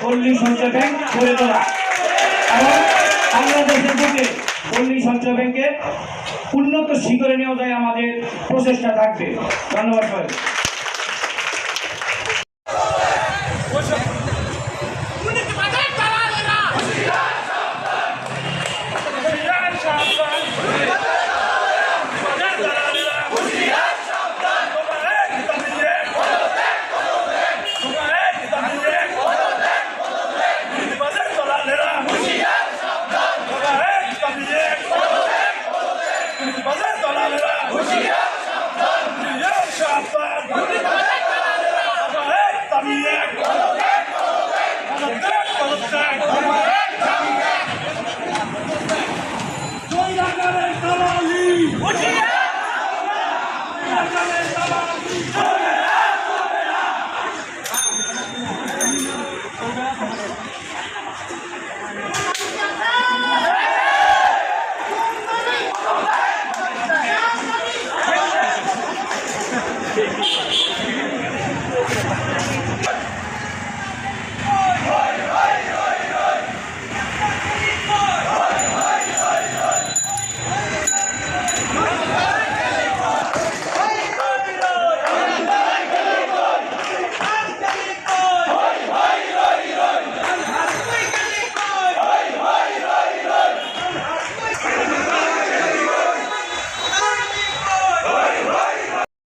পল্লী সঞ্চয় ব্যাংক করে তোলা এবং বাংলাদেশের থেকে পল্লী সঞ্চয় ব্যাংকে উন্নত শিখরে নেওয়া যায় আমাদের প্রচেষ্টা থাকবে। ধন্যবাদ সবাই বাজার দালালেরা হুঁশিয়ার সাবধান প্রিয় সাবধান গুলি বাজার দালালেরা আমার এক দাবি এক পদত্যাগ পদত্যাগ পদত্যাগ আমার এক দাবি এক জয়নাগরের দালালি হুঁশিয়ার জয়নাগরের দালালি জয় Come back! Yeah.